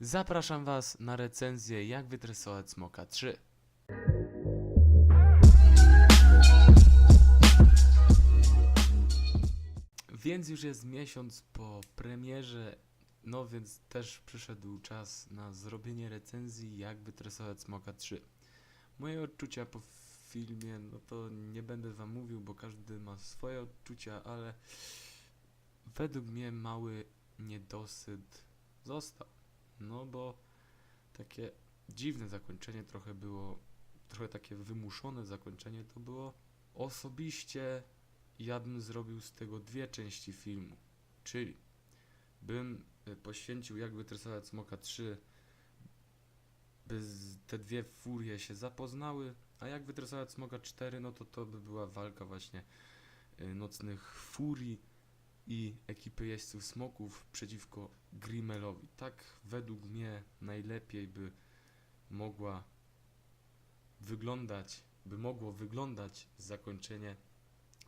Zapraszam Was na recenzję Jak wytresować Smoka 3. Więc już jest miesiąc po premierze, no więc też przyszedł czas na zrobienie recenzji Jak wytresować Smoka 3. Moje odczucia po filmie, no to nie będę Wam mówił, bo każdy ma swoje odczucia, ale według mnie mały niedosyt został. No bo takie dziwne zakończenie trochę było, trochę takie wymuszone zakończenie to było. Osobiście ja bym zrobił z tego dwie części filmu, czyli bym y, poświęcił jakby tresować Smoka 3, by te dwie furie się zapoznały, a jak wytresować Smoka 4, no to to by była walka właśnie y, nocnych furii i ekipy jeźdźców smoków przeciwko Grimelowi. Tak według mnie najlepiej by mogła wyglądać, by mogło wyglądać zakończenie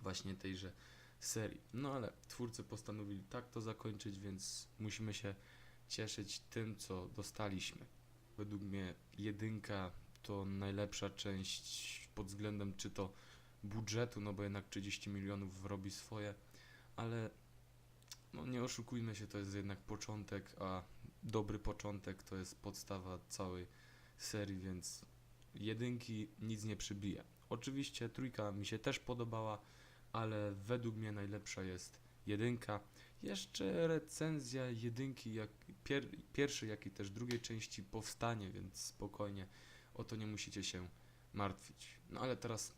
właśnie tejże serii. No ale twórcy postanowili tak to zakończyć, więc musimy się cieszyć tym, co dostaliśmy. Według mnie jedynka to najlepsza część pod względem czy to budżetu, no bo jednak 30 milionów robi swoje, ale no nie oszukujmy się, to jest jednak początek, a dobry początek to jest podstawa całej serii, więc jedynki nic nie przybije. Oczywiście trójka mi się też podobała, ale według mnie najlepsza jest jedynka. Jeszcze recenzja jedynki, jak pier, pierwszej, jak i też drugiej części powstanie, więc spokojnie o to nie musicie się martwić. No ale teraz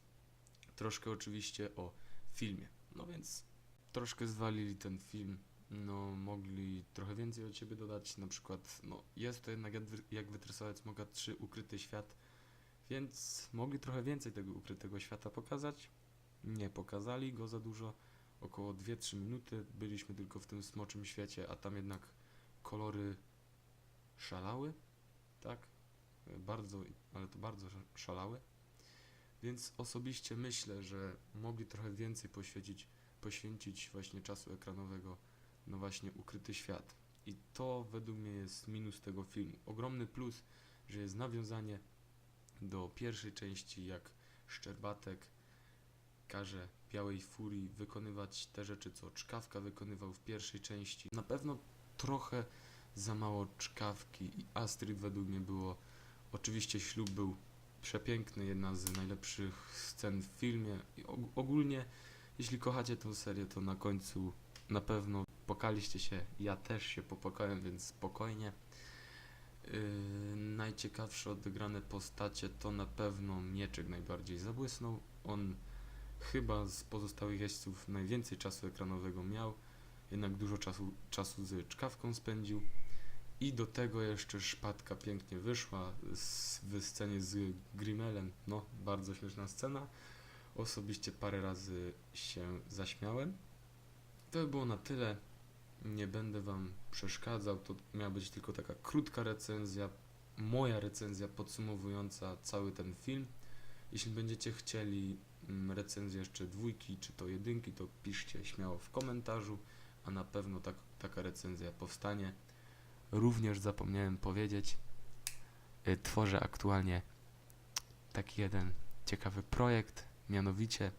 troszkę oczywiście o filmie. No więc troszkę zwalili ten film. No, mogli trochę więcej od siebie dodać. Na przykład, no, jest to jednak jak, wy- jak wytresować Smoka 3 Ukryty Świat, więc mogli trochę więcej tego ukrytego świata pokazać. Nie pokazali go za dużo. Około 2-3 minuty byliśmy tylko w tym smoczym świecie, a tam jednak kolory szalały, tak? Bardzo, ale to bardzo sz- szalały. Więc osobiście myślę, że mogli trochę więcej poświęcić, poświęcić właśnie czasu ekranowego no właśnie ukryty świat. I to według mnie jest minus tego filmu. Ogromny plus, że jest nawiązanie do pierwszej części, jak Szczerbatek każe Białej Furii wykonywać te rzeczy, co Czkawka wykonywał w pierwszej części. Na pewno trochę za mało Czkawki i Astrid według mnie było. Oczywiście ślub był przepiękny, jedna z najlepszych scen w filmie. I og- ogólnie, jeśli kochacie tę serię, to na końcu na pewno pokaliście się, ja też się popłakałem, więc spokojnie. Yy, najciekawsze odegrane postacie to na pewno Mieczek najbardziej zabłysnął. On chyba z pozostałych jeźdźców najwięcej czasu ekranowego miał, jednak dużo czasu, czasu z czkawką spędził. I do tego jeszcze szpadka pięknie wyszła z, w scenie z Grimelem. No, bardzo śmieszna scena. Osobiście parę razy się zaśmiałem. To by było na tyle. Nie będę Wam przeszkadzał. To miała być tylko taka krótka recenzja, moja recenzja podsumowująca cały ten film. Jeśli będziecie chcieli mm, recenzję jeszcze dwójki czy to jedynki, to piszcie śmiało w komentarzu, a na pewno tak, taka recenzja powstanie. Również zapomniałem powiedzieć, y, tworzę aktualnie taki jeden ciekawy projekt, mianowicie